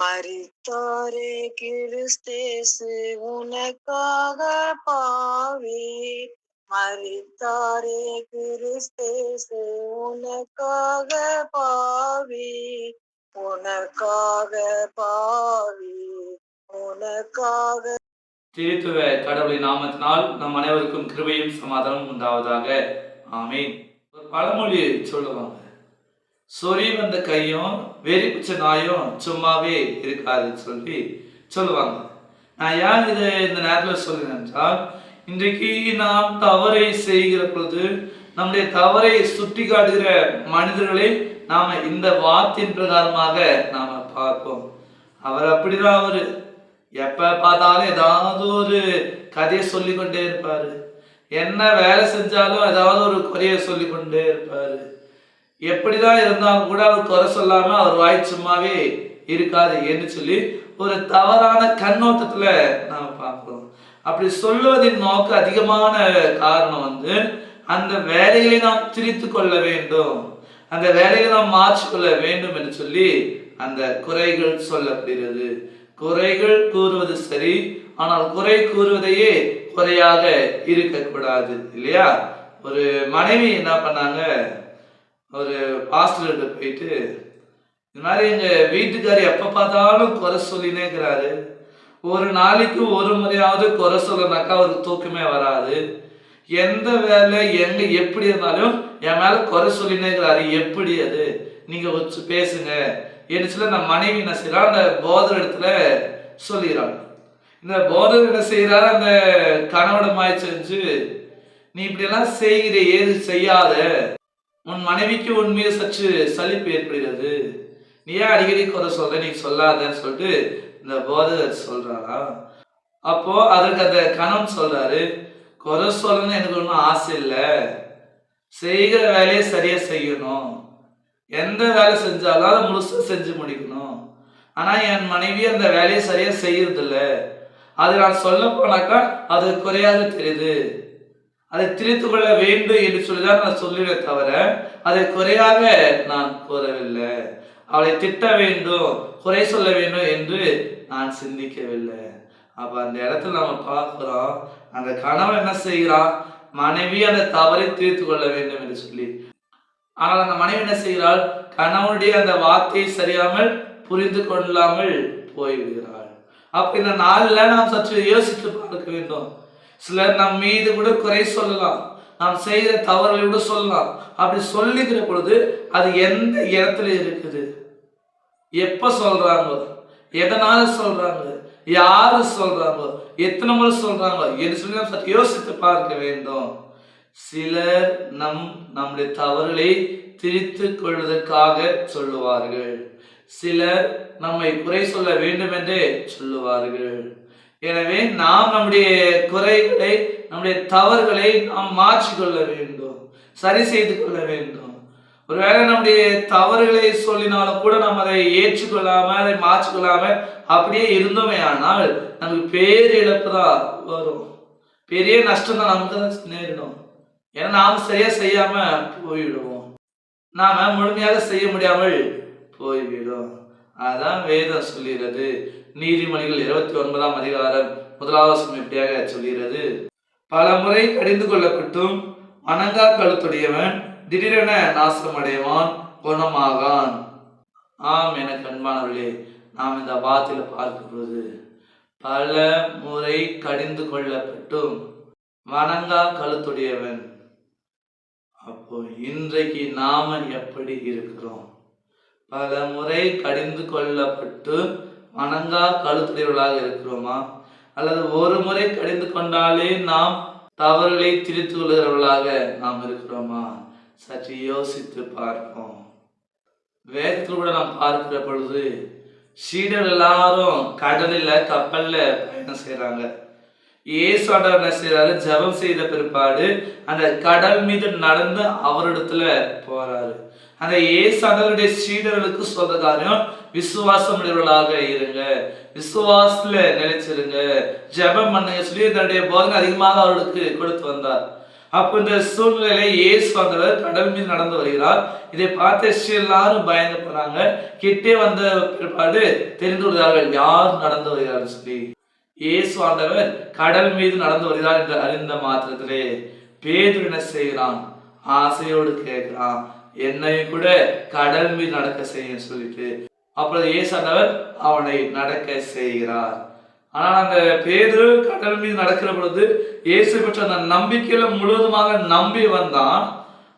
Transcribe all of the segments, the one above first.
மறித்தாரே கிறிஸ்தேசு உனக்காக பாவி. மறித்தாரே கிறிஸ்தேசு உனக்காக பாவி. உனக்காக பாவி. உனக்காக திருத்துவ கடவுளின் நாமத்தினால் நம் அனைவருக்கும் கிருபையும் சமாதானம் உண்டாவதாக. ஆமீன். ஒரு பழமொழி சொல்லுவாங்க. சொறி வந்த கையும் வெறி பிடிச்ச நாயும் சும்மாவே இருக்காதுன்னு சொல்லி சொல்லுவாங்க. நான் ஏன் இதை இந்த நேரத்தில் சொல்கிறேன் என்றால் இன்றைக்கு நாம் தவறை செய்கிற பொழுது நம்முடைய தவறை சுட்டி காட்டுகிற மனிதர்களை நாம் இந்த வார்த்தையின் பிரகாரமாக நாம் பார்ப்போம். அவர் அப்படிதான் அவர். எப்போ பார்த்தாலும் ஏதாவது ஒரு கதையை சொல்லிக்கொண்டே இருப்பார். என்ன வேலை செஞ்சாலும் ஏதாவது ஒரு குறையை சொல்லிக்கொண்டே கொண்டே இருப்பாரு. எப்படிதான் இருந்தாலும் கூட அவர் குறை சொல்லாம அவர் வாய் சும்மாவே இருக்காது என்று சொல்லி ஒரு தவறான கண்ணோட்டத்துல நாம பார்க்கிறோம். அப்படி சொல்லுவதின் நோக்கம் அதிகமான காரணம் வந்து அந்த வேலைகளை நாம் திரித்து கொள்ள வேண்டும். அந்த வேலைகளை நாம் மாற்றிக்கொள்ள வேண்டும் என்று சொல்லி அந்த குறைகள் சொல்லப்படுகிறது. குறைகள் கூறுவது சரி ஆனால் குறை கூறுவதையே குறையாக இருக்கக்கூடாது இல்லையா? ஒரு மனைவி என்ன பண்ணாங்க? ஒரு பாஸ்டர்கிட்ட போயிட்டு இந்த மாதிரி எங்கள் வீட்டுக்கார் எப்போ பார்த்தாலும் குறை சொல்லினே இருக்கிறாரு ஒரு நாளைக்கு ஒரு முறையாவது குறை சொல்லனாக்கா அவருக்கு தூக்கமே வராது. எந்த வேலை எங்க எப்படி இருந்தாலும் என் மேல குறை சொல்லினே இருக்கிறாரு எப்படி அது? நீங்க வச்சு பேசுங்க. என்று நான் மனைவி என்ன செய்யறான் அந்த போதர் இடத்துல சொல்லிடுறாங்க இந்த போதர் என்ன செய்யறாரு அந்த கணவனமாய் செஞ்சு நீ இப்படியெல்லாம் செய்கிற ஏது செய்யாத. உன் மனைவிக்கு உன் மீது சற்று சலிப்பு ஏற்படுகிறது. நீ ஏன் அடிக்கடி குறை சொல்ற? நீ சொல்லாதன்னு சொல்லிட்டு இந்த போதகர் சொல்றாரா? அப்போ அதற்கு அந்த கணவன் சொல்றாரு குறை சொல்லணும்னு எனக்கு ஒன்றும் ஆசை இல்லை. செய்கிற வேலையை சரியா செய்யணும். எந்த வேலை செஞ்சாலும் அதை முழுசாக செஞ்சு முடிக்கணும். ஆனால் என் மனைவி அந்த வேலையை சரியாக செய்யறதில்ல. அது நான் சொல்ல போனாக்கா அது குறையாக தெரியுது. அதை திரித்து கொள்ள வேண்டும் என்று சொல்லிதான் நான் சொல்லிட தவிர அதை குறையாக நான் கூறவில்லை. அவளை திட்ட வேண்டும் குறை சொல்ல வேண்டும் என்று நான் சிந்திக்கவில்லை. அப்ப அந்த இடத்துல நம்ம பார்க்கிறோம் அந்த கணவன் என்ன செய்கிறான்? மனைவி அந்த தவறை தீர்த்து கொள்ள வேண்டும் என்று சொல்லி. ஆனால் அந்த மனைவி என்ன செய்கிறாள்? கணவனுடைய அந்த வார்த்தையை சரியாமல் புரிந்து கொள்ளாமல் போய்விடுகிறாள். அப்ப இந்த நாளில் நாம் சற்று யோசித்து பார்க்க வேண்டும். சிலர் நம் மீது கூட குறை சொல்லலாம். நாம் செய்கிற தவறுகளை கூட சொல்லலாம். அப்படி சொல்லிக்கிற பொழுது அது எந்த இடத்துல இருக்குது? எப்போ சொல்கிறாங்களோ எதனால சொல்கிறாங்க யாரு சொல்கிறாங்களோ எத்தனை முறை சொல்கிறாங்களோ என்று சொல்லி நாம் சற்று யோசித்து பார்க்க வேண்டும். சிலர் நம் நம்முடைய தவறுகளை திரித்து கொள்வதற்காக சொல்லுவார்கள். சிலர் நம்மை குறை சொல்ல வேண்டும் என்றே சொல்லுவார்கள். எனவே நாம் நம்முடைய குறைகளை நம்முடைய தவறுகளை நாம் மாற்றிக்கொள்ள வேண்டும் சரி செய்து கொள்ள வேண்டும். ஒருவேளை நம்முடைய தவறுகளை சொல்லினாலும் கூட நாம் அதை ஏற்றுக்கொள்ளாம அதை மாற்றிக்கொள்ளாம அப்படியே இருந்தோமே ஆனால் நமக்கு பேர் இழப்பு தான் வரும். பெரிய நஷ்டம் தான் நமக்கு தான் நேரிடும். ஏன்னா நாம் சரியா செய்யாம போய்விடுவோம். நாம முழுமையாக செய்ய முடியாமல் போய்விடும். அதான் வேதம் சொல்லுகிறது நீதிமொழிகள் இருபத்தி ஒன்பதாம் அதிகாரம் முதலாவது எப்படியாக இப்படியாக சொல்கிறது? பல முறை கடிந்து கொள்ளப்பட்டும் வணங்கா கழுத்துடையவன் திடீரென நாசமடைவான் குணமாகான். ஆம் எனக்கு அன்பானவர்களே நாம் இந்த வார்த்தையில பார்க்கும்போது பல முறை கடிந்து கொள்ளப்பட்டும் வணங்கா கழுத்துடையவன். அப்போ இன்றைக்கு நாம எப்படி இருக்கிறோம்? பல முறை கடிந்து கொள்ளப்பட்டு வணங்கா கழுத்துடையவர்களாக இருக்கிறோமா? அல்லது ஒரு முறை கடிந்து கொண்டாலே நாம் தவறுகளை திரித்து கொள்கிறவர்களாக நாம் இருக்கிறோமா? சற்று யோசித்து பார்ப்போம். வேதத்தில் கூட நாம் பார்க்கிற பொழுது சீடர் எல்லாரும் கடலில் கப்பல்ல பயணம் செய்கிறாங்க இயேசு ஆண்டவர் என்ன செய்யறாரு ஜெபம் செய்த பிற்பாடு அந்த கடல் மீது நடந்து அவரிடத்துல போறாரு. அந்த இயேசு ஆண்டவருடைய சீடர்களுக்கு சொல்ற காரியம் விசுவாசம் உள்ளவர்களாக இருங்க. விசுவாசத்துல நிலைச்சிருங்க. ஜெபம் பண்ணுங்க சொல்லி தன்னுடைய போதனை அதிகமாக அவர்களுக்கு கொடுத்து வந்தார். அப்ப இந்த சூழ்நிலையில இயேசு வந்தவர் கடல் மீது நடந்து வருகிறார். இதை பார்த்து எல்லாரும் பயந்து போறாங்க கிட்டே வந்த பிற்பாடு தெரிந்து கொள்கிறார்கள் யார் நடந்து வருகிறார் சொல்லி. இயேசு ஆண்டவர் கடல் மீது நடந்து வருகிறார் என்று அறிந்த மாத்திரத்திலே பேதுரு என்ன செய்கிறான்? ஆசையோடு கேட்கிறான். என்னையும் கூட கடல் மீது நடக்க செய்ய சொல்லிட்டு அப்புறம் இயேசு அவனை நடக்க செய்கிறார். ஆனால் அந்த பேரு கடல் மீது நடக்கிற பொழுது இயேசு பெற்ற அந்த நம்பிக்கையில முழுவதுமாக நம்பி வந்தான்.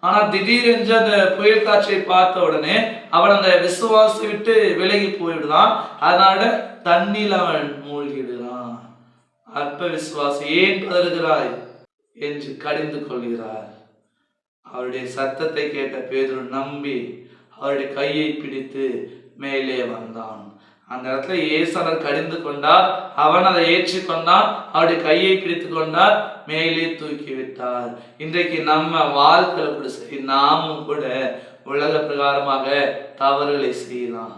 ஆனா திடீரென்று அந்த புயல் காட்சியை பார்த்த உடனே அவன் அந்த விசுவாசத்தை விட்டு விலகி போயிடுதான் அதனால தண்ணியில் அவன் மூழ்கிடுறான் அற்ப விசுவாசி ஏன் பதறுகிறாய்? என்று கடிந்து கொள்கிறார். அவருடைய சத்தத்தை கேட்ட பேதுரு நம்பி அவருடைய கையை பிடித்து மேலே வந்தான். அந்த இடத்துல இயேசனர் கடிந்து கொண்டார். அவன் அதை ஏற்றுக்கொண்டான். அவருடைய கையை பிடித்து கொண்டார். மேலே தூக்கி விட்டார். இன்றைக்கு நம்ம வாழ்க்கையில் கூட சரி நாமும் கூட உலக பிரகாரமாக தவறுகளை செய்யலாம்.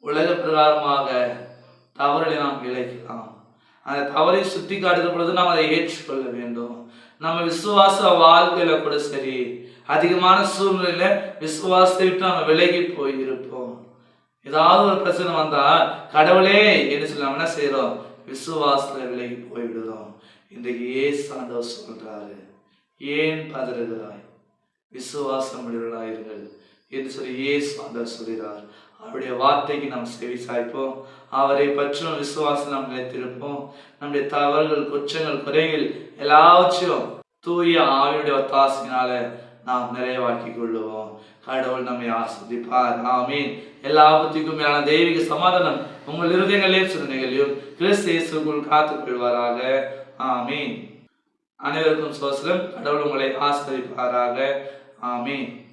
உலக பிரகாரமாக தவறுகளை நாம் விளைக்கலாம் அந்த தவறை சுட்டி காட்டுகிற பொழுது நாம் அதை ஏற்றுக்கொள்ள வேண்டும். நம்ம விசுவாச வாழ்க்கையில கூட சரி அதிகமான சூழ்நிலையில விசுவாசத்தை விட்டு நம்ம விலகி போயிருப்போம். ஏதாவது ஒரு பிரச்சனை வந்தா கடவுளே என்று சொல்லி நம்ம என்ன செய்யறோம் விசுவாசத்துல விலகி போய்விடுறோம். இன்றைக்கு ஏசு ஆண்டவர் சொல்றாரு. ஏன் பதறுகிறாய்? விசுவாசம் உடையவர்களாயிருங்கள் என்று சொல்லி இயேசு ஆண்டவர் சொல்கிறார். அவருடைய வார்த்தைக்கு நாம் செவி சாய்ப்போம். அவரை பற்றும் விசுவாசம் நாம் நிலைத்திருப்போம் நம்முடைய தவறுகள் குற்றங்கள் குறைகள் எல்லாவற்றிலும் தூய ஆவியுடைய ஒத்தாசினால நாம் நிறைவாக்கி கொள்ளுவோம் கடவுள் நம்மை ஆஸ்வதிப்பார். ஆமீன். எல்லா ஆபத்துக்கும் மேலான தெய்வீக சமாதானம் உங்கள் இருதயங்களையும் சிந்தனைகளையும் கிறிஸ்து இயேசுக்குள் காத்துக் கொள்வாராக ஆமீன். அனைவருக்கும் சோசலம் கடவுள் உங்களை ஆஸ்வதிப்பாராக. ஆமீன்.